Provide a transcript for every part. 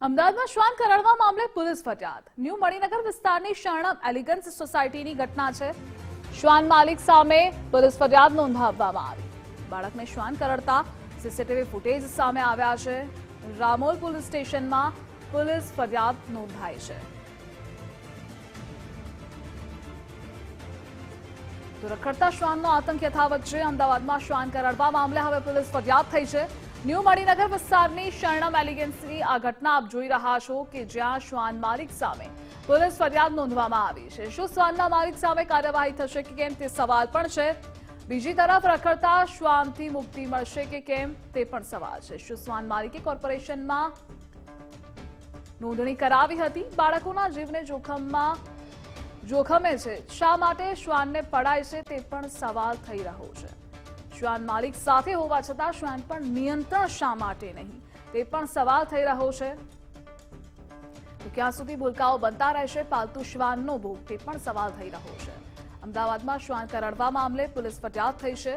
અમદાવાદમાં શ્વાન કરડવા મામલે પોલીસ ફરિયાદ. ન્યૂ મણિનગર વિસ્તારની શરણમ એલિગન્સ સોસાયટીની ઘટના છે. શ્વાન માલિક સામે પોલીસ ફરિયાદ નોંધાવવામાં આવી. બાળકને શ્વાન કરડતા સીસીટીવી ફૂટેજ સામે આવ્યા છે. રામોલ પોલીસ સ્ટેશનમાં પોલીસ ફરિયાદ નોંધાઈ છે. તો રખડતા શ્વાનનો આતંક યથાવત છે. અમદાવાદમાં શ્વાન કરડવા મામલે હવે પોલીસ ફરિયાદ થઈ છે. ન્યૂ મણિનગર વિસ્તારની શરણમ એલિગન્સની આ ઘટના આપ જોઈ રહ્યા છો કે જ્યાં શ્વાન માલિક સામે પોલીસ ફરિયાદ નોંધવામાં આવી છે. શું શ્વાનના માલિક સામે કાર્યવાહી થશે કે કેમ તે સવાલ પણ છે. બીજી તરફ રખડતા શ્વાનથી મુક્તિ મળશે કે કેમ તે પણ સવાલ છે. શું શ્વાન માલિકે કોર્પોરેશનમાં નોંધણી કરાવી હતી? બાળકોના જીવને જોખમમાં જોખમે છે. શા માટે શ્વાનને પડાય છે તે પણ સવાલ થઈ રહ્યો છે. શ્વાન માલિક સાથે હોવા છતાં શ્વાન પર નિયંત્રણ શા માટે નહીં? તે પણ સવાલ થઈ રહ્યો છે. તો ક્યાં સુધી ભૂલકાઓ બનતા રહેશે પાલતુ શ્વાનનો ભોગ? તે પણ સવાલ થઈ રહ્યો છે. અમદાવાદમાં શ્વાન કરડવા મામલે પોલીસ ફરિયાદ થઈ છે.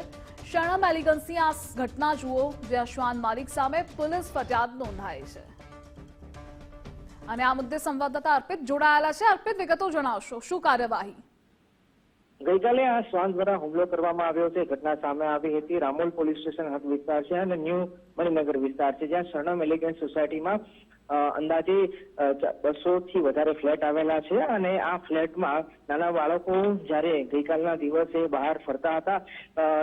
શરણમ એલિગન્સની આ ઘટના જુઓ, જ્યાં શ્વાન માલિક સામે પોલીસ ફરિયાદ નોંધાઈ છે. અને આ મુદ્દે સંવાદદાતા અર્પિત જોડાયેલા છે. અર્પિત વિગતો જણાવશો. શું કાર્યવાહી? ગઈકાલે આ શ્વાન દ્વારા હુમલો કરવામાં આવ્યો છે. ઘટના સામે આવી હતી. રામોલ પોલીસ સ્ટેશન હદ વિસ્તાર છે અને ન્યૂ મણિનગર વિસ્તાર છે, જ્યાં શરણમ એલિગન્સ સોસાયટીમાં અંદાજે બસો થી વધારે ફ્લેટ આવેલા છે અને આ ફ્લેટમાં નાના બાળકો જ્યારે ગઈકાલના દિવસે બહાર ફરતા હતા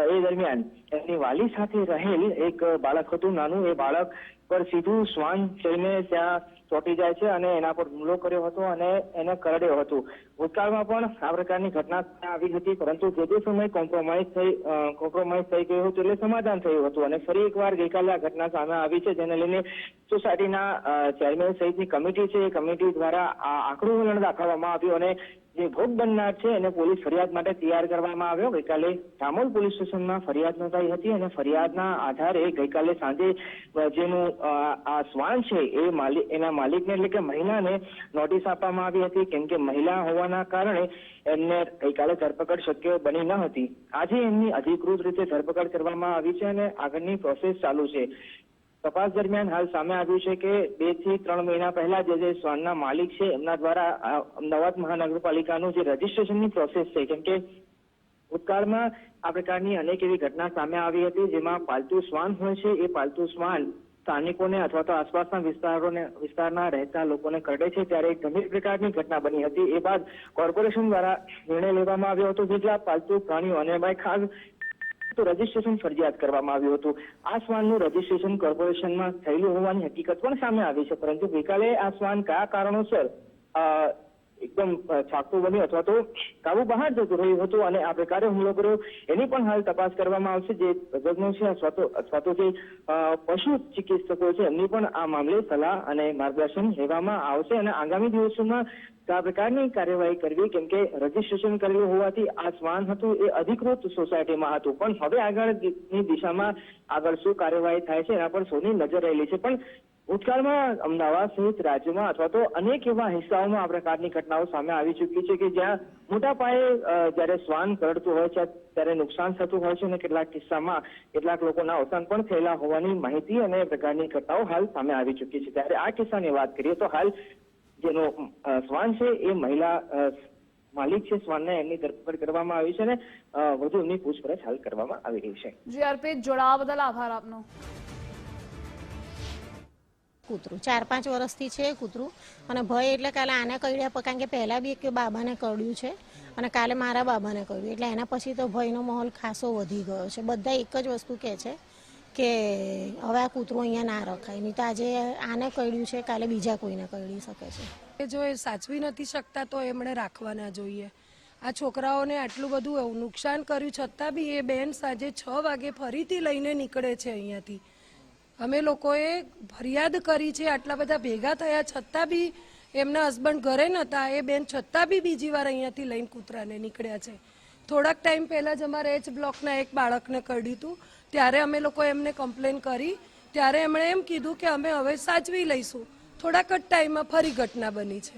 એ દરમિયાન એમની વાલી સાથે રહેલ એક બાળક હતું. નાનું એ બાળક પર સીધું શ્વાન જઈને ત્યાં ચોંટી જાય છે અને એના પર હુમલો કર્યો હતો અને એને કરડ્યો હતો. ભૂતકાળમાં પણ આ પ્રકારની ઘટના આવી હતી, પરંતુ જે તે સમયે કોમ્પ્રોમાઇઝ થઈ કોમ્પ્રોમાઇઝ થઈ ગયું હતું એટલે સમાધાન થયું હતું. અને ફરી એકવાર ગઈકાલે આ ઘટના સામે આવી છે, જેને લઈને સોસાયટીના ચેરમેન સહિતની કમિટી છે. એ કમિટી દ્વારા આ આંકડું વલણ દાખવવામાં આવ્યું અને જે ભોગ બનનાર છે એને પોલીસ ફરિયાદ માટે તૈયાર કરવામાં આવ્યો. ગઈકાલે ધામોલ પોલીસ સ્ટેશનમાં ફરિયાદ નોંધાઈ હતી અને ફરિયાદના આધારે ગઈકાલે સાંજે જેનું આ શ્વાન છે એ માલિક એના માલિકને એટલે કે મહિલાને નોટિસ આપવામાં આવી હતી. કેમ કે મહિલા હોવાના કારણે એમને ગઈકાલે ધરપકડ શક્ય બની ન હતી. આજે એમની અધિકૃત રીતે ધરપકડ કરવામાં આવી છે અને આગળની પ્રોસેસ ચાલુ છે. તપાસ દરમિયાન હાલ સામે આવ્યું છે કે બેથી ત્રણ મહિના પહેલા જે જે શ્વાનના માલિક છે, એમના દ્વારા અમદાવાદ મહાનગરપાલિકાનું જે રજીસ્ટ્રેશનની પ્રોસેસ છે, કેમ કે ભૂતકાળમાં આ પ્રકારની અનેક એવી ઘટના સામે આવી હતી જેમાં પાલતુ શ્વાન હોય છે, એ પાલતુ શ્વાન સ્થાનિકોને અથવા તો આસપાસના વિસ્તારોને, વિસ્તારના રહેતા લોકોને કરડે છે. ત્યારે એક ગંભીર પ્રકારની ઘટના બની હતી. એ બાદ કોર્પોરેશન દ્વારા નિર્ણય લેવામાં આવ્યો હતો, જેટલા પાલતુ પ્રાણીઓ અને ખાસ તો રજીસ્ટ્રેશન ફરજિયાત કરવામાં આવ્યું હતું. આ શ્વાનનું રજીસ્ટ્રેશન કોર્પોરેશનમાં થયેલું હોવાની હકીકત પણ સામે આવી છે. પરંતુ ગઈકાલે આ શ્વાન કયા કારણોસર એકદમ છાપતું બન્યું અથવા તો કાબુ બહાર જતું રહ્યું હતું અને આ પ્રકારે હુમલો કર્યો. એની પણ હાલ તપાસ કરવામાં આવશે જે તજજ્ઞો છે અથવા તો અથવા તો જે પશુ ચિકિત્સકો છે એમની પણ આ મામલે સલાહ અને માર્ગદર્શન લેવામાં આવશે અને આગામી દિવસોમાં આ પ્રકારની કાર્યવાહી કરવી કેમ કે રજીસ્ટ્રેશન કર્યું હોવાથી આ શ્વાન હતું એ અધિકૃત સોસાયટીમાં હતું. પણ હવે આગળની દિશામાં આગળ શું કાર્યવાહી થાય છે એના પર સૌની નજર રહેલી છે. પણ ભૂતકાળમાં અમદાવાદ સહિત રાજ્યમાં અથવા તો અનેક એવા હિસ્સાઓમાં આ પ્રકારની ઘટનાઓ સામે આવી ચૂકી છે કે જ્યાં મોટા પાયે જ્યારે શ્વાન કરડતું હોય છે, ત્યારે નુકસાન થતું હોય છે અને કેટલાક કિસ્સામાં કેટલાક લોકોના અવસાન પણ થયેલા હોવાની માહિતી અને પ્રકારની ઘટનાઓ હાલ સામે આવી ચૂકી છે. ત્યારે આ કિસ્સાની વાત કરીએ તો હાલ જેનો શ્વાન છે એ મહિલા માલિક છે. શ્વાનને એમની ધરપકડ કરવામાં આવી છે અને વધુ એમની પૂછપરછ હાલ કરવામાં આવી રહી છે. જોડાવા બદલ આભાર આપનો. કૂતરું. ચાર પાંચ વર્ષથી છે કૂતરું. અને ભય એટલે કાલે આને કરડ્યા કારણ કે પહેલાં બી એક બાબાને કરડ્યું છે અને કાલે મારા બાબાને કરડ્યું એટલે એના પછી તો ભયનો માહોલ ખાસો વધી ગયો છે. બધા એક જ વસ્તુ કહે છે કે હવે આ કૂતરું અહીંયા ના રખાય. નહીં તો આજે આને કરડ્યું છે, કાલે બીજા કોઈને કરડી શકે છે. એ જો એ સાચવી નથી શકતા તો એમણે રાખવાના જોઈએ. આ છોકરાઓને આટલું બધું નુકસાન કર્યું છતાં બી એ બેન સાંજે છ વાગે ફરીથી લઈને નીકળે છે અહીંયાથી. અમે લોકોએ ફરિયાદ કરી છે, આટલા બધા ભેગા થયા, છતાં બી એમના હસબન્ડ ઘરે નહોતા એ બેન છતાં બી બીજી વાર અહીંયાથી લઈને કૂતરાને નીકળ્યા છે. થોડાક ટાઈમ પહેલાં જ અમારે એચ બ્લોકના એક બાળકને કરડ્યું હતું ત્યારે અમે લોકો એમને કમ્પ્લેન કરી, ત્યારે એમણે એમ કીધું કે અમે હવે સાચવી લઈશું. થોડાક જ ટાઈમમાં ફરી ઘટના બની છે.